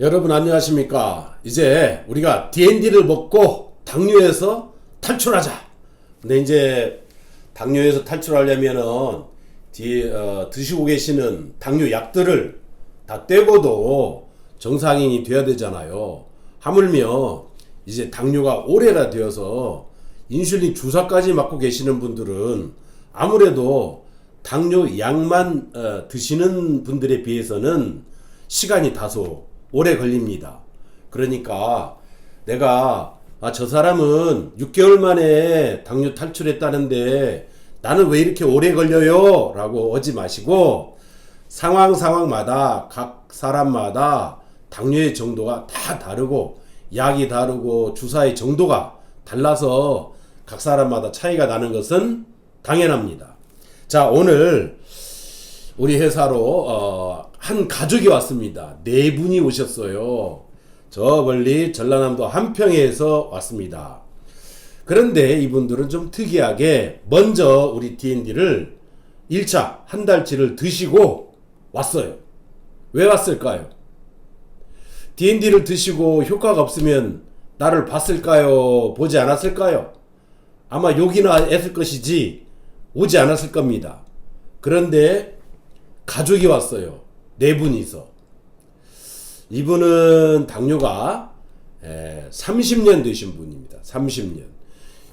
여러분 안녕하십니까? 이제 우리가 D&D를 먹고 당뇨에서 탈출하자. 근데 이제 당뇨에서 탈출하려면은 뒤, 어, 드시고 계시는 당뇨 약들을 다 떼고도 정상인이 돼야 되잖아요. 하물며 이제 당뇨가 오래가 되어서 인슐린 주사까지 맞고 계시는 분들은 아무래도 당뇨 약만 어, 드시는 분들에 비해서는 시간이 다소 오래 걸립니다. 그러니까 내가 아, 저 사람은 6개월 만에 당뇨 탈출했다는데 나는 왜 이렇게 오래 걸려요? 라고 하지 마시고 상황 상황마다 각 사람마다 당뇨의 정도가 다 다르고 약이 다르고 주사의 정도가 달라서 각 사람마다 차이가 나는 것은 당연합니다. 자, 오늘 우리 회사로 어, 한 가족이 왔습니다. 네 분이 오셨어요. 저 멀리 전라남도 한평에서 왔습니다. 그런데 이분들은 좀 특이하게 먼저 우리 D&D를 1차 한 달치를 드시고 왔어요. 왜 왔을까요? D&D를 드시고 효과가 없으면 나를 봤을까요? 보지 않았을까요? 아마 욕이나 했을 것이지 오지 않았을 겁니다. 그런데 가족이 왔어요. 네 분이서. 이분은 당뇨가 30년 되신 분입니다. 30년.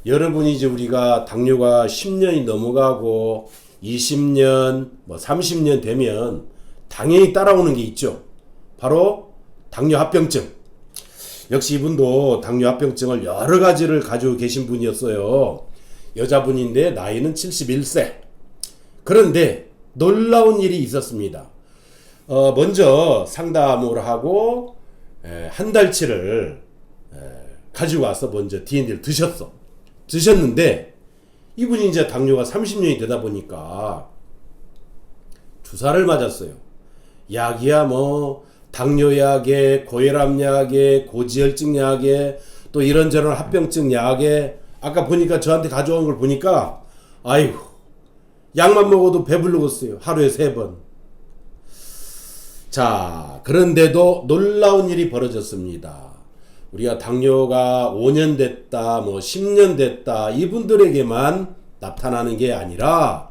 여러분이 이제 우리가 당뇨가 10년이 넘어가고 20년, 뭐 30년 되면 당연히 따라오는 게 있죠. 바로 당뇨 합병증. 역시 이분도 당뇨 합병증을 여러 가지를 가지고 계신 분이었어요. 여자분인데 나이는 71세. 그런데 놀라운 일이 있었습니다. 어, 먼저 상담을 하고 에, 한 달치를 에, 가지고 와서 먼저 D&D를 드셨어. 드셨는데 이분이 이제 당뇨가 30년이 되다 보니까 주사를 맞았어요. 약이야 뭐 당뇨약에 고혈압약에 고지혈증 약에 또 이런저런 합병증 약에 아까 보니까 저한테 가져온 걸 보니까 아이고 약만 먹어도 배불르겠어요. 하루에 세 번. 자, 그런데도 놀라운 일이 벌어졌습니다. 우리가 당뇨가 5년 됐다, 뭐 10년 됐다, 이분들에게만 나타나는 게 아니라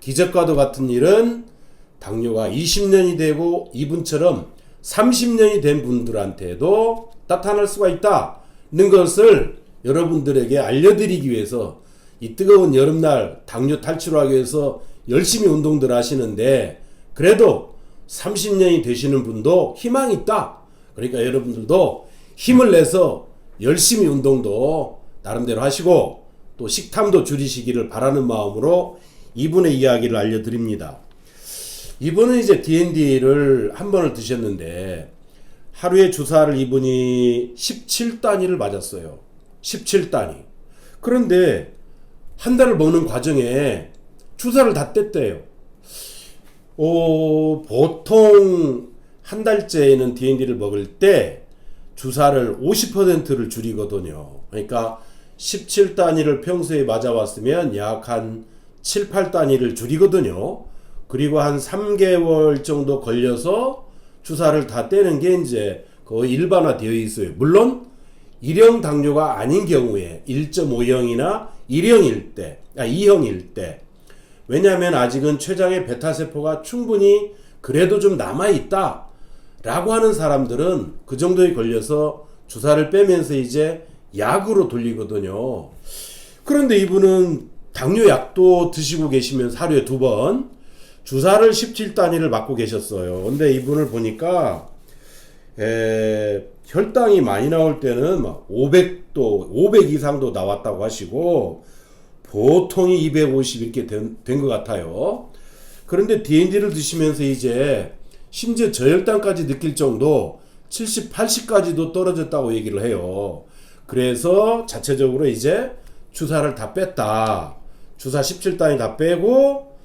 기적과도 같은 일은 당뇨가 20년이 되고 이분처럼 30년이 된 분들한테도 나타날 수가 있다는 것을 여러분들에게 알려드리기 위해서 이 뜨거운 여름날 당뇨 탈출하기 위해서 열심히 운동들 하시는데 그래도 30년이 되시는 분도 희망이 있다. 그러니까 여러분들도 힘을 내서 열심히 운동도 나름대로 하시고 또 식탐도 줄이시기를 바라는 마음으로 이분의 이야기를 알려드립니다. 이분은 이제 D&D를 한 번을 드셨는데 하루에 주사를 이분이 17단위를 맞았어요. 17단위. 그런데 한 달을 먹는 과정에 주사를 다 뗐대요. 어, 보통 한 달째에는 D&D를 먹을 때 주사를 50%를 줄이거든요. 그러니까 17단위를 평소에 맞아왔으면 약 한 7, 8단위를 줄이거든요. 그리고 한 3개월 정도 걸려서 주사를 다 떼는 게 이제 거의 일반화되어 있어요. 물론 1형 당뇨가 아닌 경우에 1.5형이나 1형일 때, 아 2형일 때 왜냐하면 아직은 췌장의 베타 세포가 충분히 그래도 좀 남아 있다. 라고 하는 사람들은 그 정도에 걸려서 주사를 빼면서 이제 약으로 돌리거든요. 그런데 이분은 당뇨 약도 드시고 계시면서 하루에 두 번 주사를 17단위를 맞고 계셨어요. 근데 이분을 보니까 에, 혈당이 많이 나올 때는 막 500도, 500 이상도 나왔다고 하시고 보통이 250 이렇게 된것 같아요. 그런데 D&D를 드시면서 이제 심지어 저혈당까지 느낄 정도 70, 80까지도 떨어졌다고 얘기를 해요. 그래서 자체적으로 이제 주사를 다 뺐다. 주사 17단위 다 빼고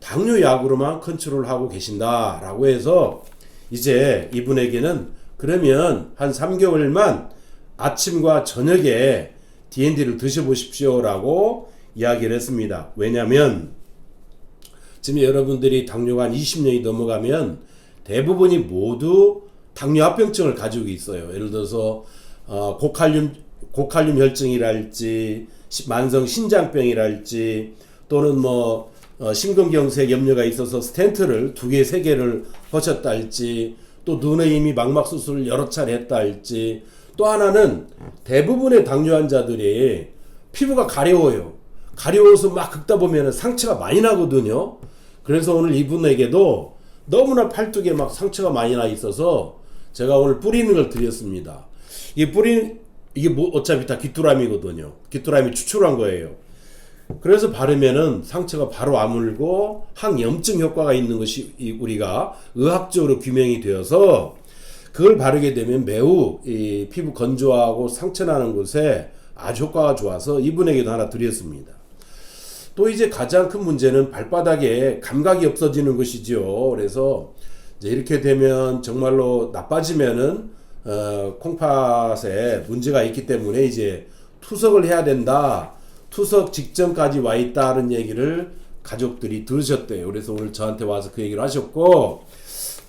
당뇨 약으로만 컨트롤하고 계신다라고 해서 이제 이분에게는 그러면 한 3개월만 아침과 저녁에 D&D를 드셔보십시오라고 이야기를 했습니다. 왜냐하면 지금 여러분들이 당뇨가 한 20년이 넘어가면 대부분이 모두 당뇨 합병증을 가지고 있어요. 예를 들어서 어, 고칼륨 고칼륨 혈증이랄지 시- 만성 신장병이랄지 또는 뭐 어, 심근경색 염려가 있어서 스텐트를 두 개, 세 개를 거쳤다 할지 또 눈에 이미 망막 수술을 여러 차례 했다 할지 또 하나는 대부분의 당뇨 환자들이 피부가 가려워요. 가려워서 막 긁다 보면 상처가 많이 나거든요. 그래서 오늘 이분에게도 너무나 팔뚝에 막 상처가 많이 나 있어서 제가 오늘 뿌리는 걸 드렸습니다. 이 뿌린 이게 뭐 어차피 다 귀뚜라미거든요. 귀뚜라미 추출한 거예요. 그래서 바르면은 상처가 바로 아물고 항염증 효과가 있는 것이 이 우리가 의학적으로 규명이 되어서 그걸 바르게 되면 매우 이 피부 건조하고 상처 나는 곳에 아주 효과가 좋아서 이분에게도 하나 드렸습니다. 또 이제 가장 큰 문제는 발바닥에 감각이 없어지는 것이죠. 그래서 이제 이렇게 되면 정말로 나빠지면은 어, 콩팥에 문제가 있기 때문에 이제 투석을 해야 된다. 투석 직전까지 와 있다는 얘기를 가족들이 들으셨대요. 그래서 오늘 저한테 와서 그 얘기를 하셨고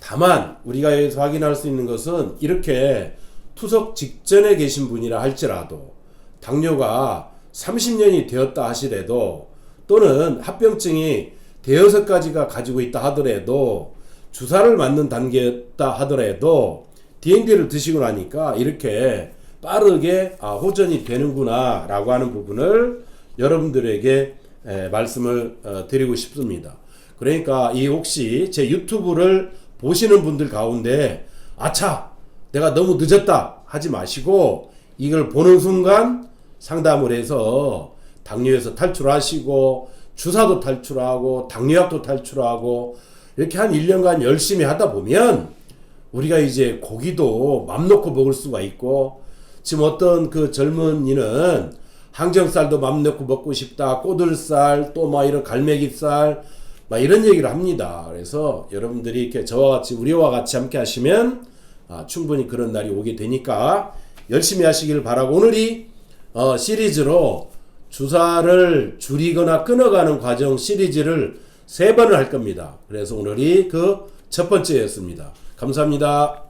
다만 우리가 여기서 확인할 수 있는 것은 이렇게 투석 직전에 계신 분이라 할지라도 당뇨가 30년이 되었다 하시래도 또는 합병증이 대여섯 가지가 가지고 있다 하더라도 주사를 맞는 단계였다 하더라도 DND를 드시고 나니까 이렇게 빠르게 아, 호전이 되는구나 라고 하는 부분을 여러분들에게 에, 말씀을 어, 드리고 싶습니다. 그러니까 이 혹시 제 유튜브를 보시는 분들 가운데 아차 내가 너무 늦었다 하지 마시고 이걸 보는 순간 상담을 해서 당뇨에서 탈출하시고 주사도 탈출하고 당뇨약도 탈출하고 이렇게 한 1년간 열심히 하다 보면 우리가 이제 고기도 맘 놓고 먹을 수가 있고 지금 어떤 그 젊은이는 항정살도 맘 놓고 먹고 싶다. 꼬들살 또 막 이런 갈매기살 막 이런 얘기를 합니다. 그래서 여러분들이 이렇게 저와 같이 우리와 같이 함께 하시면 아, 충분히 그런 날이 오게 되니까 열심히 하시길 바라고 오늘이 어, 시리즈로 주사를 줄이거나 끊어가는 과정 시리즈를 세 번을 할 겁니다. 그래서 오늘이 그 첫 번째였습니다. 감사합니다.